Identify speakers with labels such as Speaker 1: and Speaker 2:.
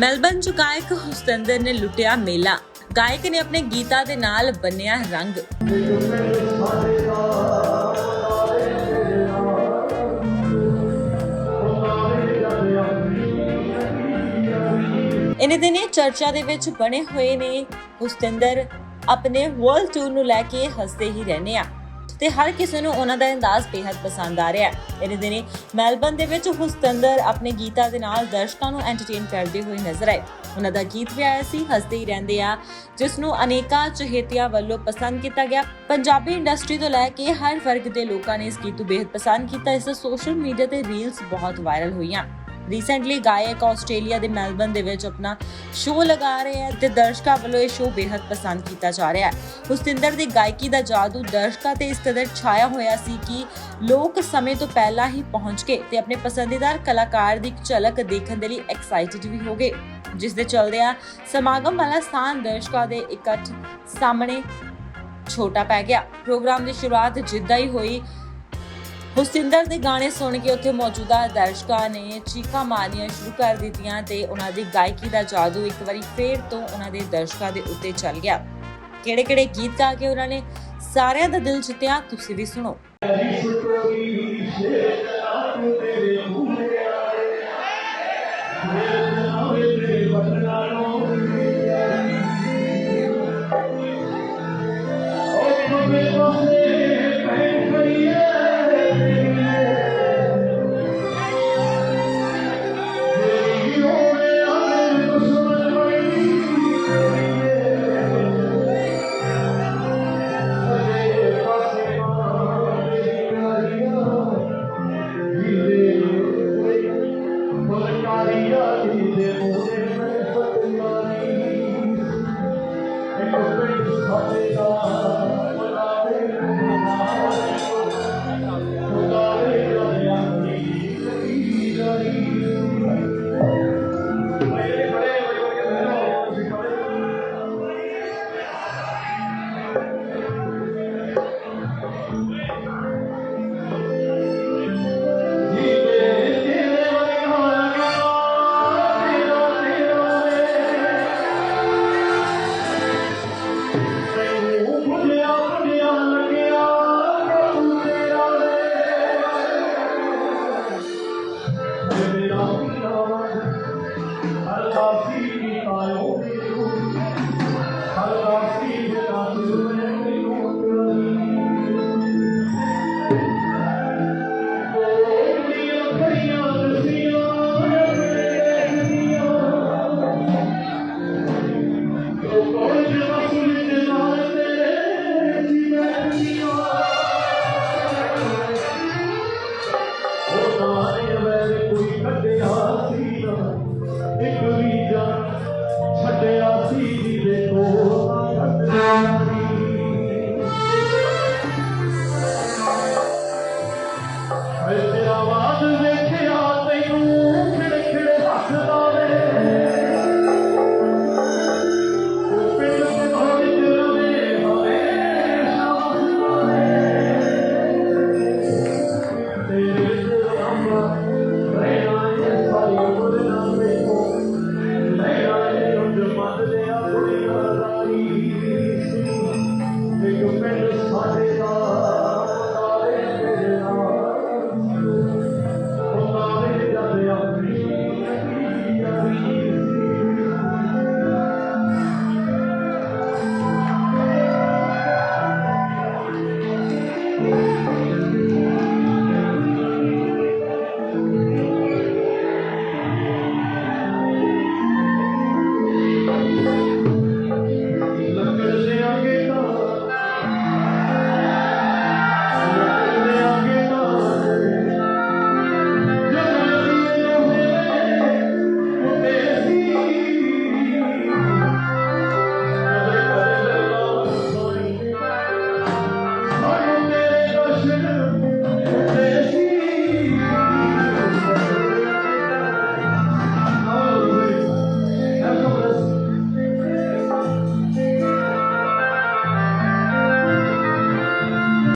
Speaker 1: Melbourne ਚ ਗਾਇਕ ਹੁਸਤਿੰਦਰ ਨੇ ਲੁੱਟਿਆ ਮੇਲਾ। ਗਾਇਕ ਨੇ ਆਪਣੇ ਗੀਤਾਂ ਦੇ ਨਾਲ ਬੰਨਿਆ ਰੰਗ। ਇਨੇ ਦਿਨੇ ਚਰਚਾ ਦੇ ਵਿੱਚ ਬਣੇ ਹੋਏ ਨੇ। ਹੁਸਤਿੰਦਰ ਆਪਣੇ ਵਰਲਡ ਟੂਰ ਨੂੰ ਲੈ ਕੇ ਹੱਸਦੇ ਹੀ ਰਹਿੰਦੇ ਆ। ਤੇ ਹਰ ਕਿਸੇ ਨੂੰ ਉਹਨਾਂ ਦਾ ਅੰਦਾਜ਼ ਬੇहद ਪਸੰਦ ਆ ਰਿਹਾ ਹੈ। ਇਹਨੇ ਦਿਨੇ ਮੈਲਬਨ ਦੇ ਵਿੱਚ ਹੁਸਤੰਦਰ ਆਪਣੇ ਗੀਤਾਂ ਦੇ ਨਾਲ ਦਰਸ਼ਕਾਂ ਨੂੰ ਐਂਟਰਟੇਨ ਕਰਦੇ ਹੋਏ ਨਜ਼ਰ ਆਏ। ਉਹਨਾਂ ਦਾ ਗੀਤ ਵੀ ਆਇਆ ਸੀ, ਹੱਸਦੇ ਹੀ ਰਹਿੰਦੇ ਆ, ਜਿਸ ਨੂੰ ਅਨੇਕਾਂ ਚਹੇਤੀਆਂ ਵੱਲੋਂ ਪਸੰਦ ਕੀਤਾ ਗਿਆ। ਪੰਜਾਬੀ ਇੰਡਸਟਰੀ ਤੋਂ ਲੈ ਕੇ ਹਰ ਵਰਗ ਦੇ ਲੋਕਾਂ ਨੇ ਇਸ ਗੀਤ ਨੂੰ ਬੇਹੱਦ ਪਸੰਦ ਕੀਤਾ। ਇਸ ਸੋਸ਼ਲ ਮੀਡੀਆ ਤੇ ਰੀਲਸ ਬਹੁਤ ਵਾਇਰਲ ਹੋਈਆਂ। ਰੀਸੈਂਟਲੀ ਗਾਇਕ ਆਸਟ੍ਰੇਲੀਆ ਦੇ ਮੈਲਬਨ ਦੇ ਵਿੱਚ ਆਪਣਾ ਸ਼ੋਅ ਲਗਾ ਰਹੇ ਹੈ ਤੇ ਦਰਸ਼ਕਾਂ ਵੱਲੋਂ ਇਹ ਸ਼ੋਅ ਬੇहद ਪਸੰਦ ਕੀਤਾ ਜਾ ਰਿਹਾ ਹੈ। ਹੁਸਤਿੰਦਰ ਦੀ ਗਾਇਕੀ ਦਾ ਜਾਦੂ ਦਰਸ਼ਕਾਂ ਤੇ ਇਸ ਕਦਰ ਛਾਇਆ ਹੋਇਆ ਸੀ ਕਿ ਲੋਕ ਸਮੇਂ ਤੋਂ ਪਹਿਲਾਂ ਹੀ ਪਹੁੰਚ ਕੇ ਤੇ ਆਪਣੇ ਪਸੰਦੀਦਾਰ ਕਲਾਕਾਰ ਦੀ ਝਲਕ ਦੇਖਣ ਦੇ ਲਈ ਐਕਸਾਈਟਿਡ ਵੀ ਹੋ ਗਏ। ਜਿਸ ਦੇ ਚੱਲਦਿਆਂ ਸਮਾਗਮ ਵਾਲਾ ਸਥਾਨ ਦਰਸ਼ਕਾਂ ਦੇ ਇਕੱਠ ਸਾਹਮਣੇ ਛੋਟਾ ਪੈ ਗਿਆ। ਪ੍ਰੋਗਰਾਮ ਦੀ ਸ਼ੁਰੂਆਤ ਜਿੱਦਾਂ ਹੀ ਹੋਈ ਹੁਸਿੰਦਰ ਦੇ ਗਾਣੇ ਸੁਣ ਕੇ ਉੱਥੇ ਮੌਜੂਦਾ ਦਰਸ਼ਕਾਂ ਨੇ ਚੀਕਾਂ ਮਾਰਨੀਆਂ ਸ਼ੁਰੂ ਕਰ ਦਿੱਤੀਆਂ ਤੇ ਉਹਨਾਂ ਦੀ ਗਾਇਕੀ ਦਾ ਜਾਦੂ ਇੱਕ ਵਾਰੀ ਫੇਰ ਤੋਂ ਉਹਨਾਂ ਦੇ ਦਰਸ਼ਕਾਂ ਦੇ ਉੱਤੇ ਚੱਲ ਗਿਆ। ਕਿਹੜੇ-ਕਿਹੜੇ ਗੀਤ ਗਾ ਕੇ ਉਹਨਾਂ ਨੇ? ਸਾਰਿਆਂ ਦਾ ਦਿਲ ਜਿੱਤਿਆ, ਤੁਸੀਂ ਵੀ ਸੁਣੋ।
Speaker 2: Yeah.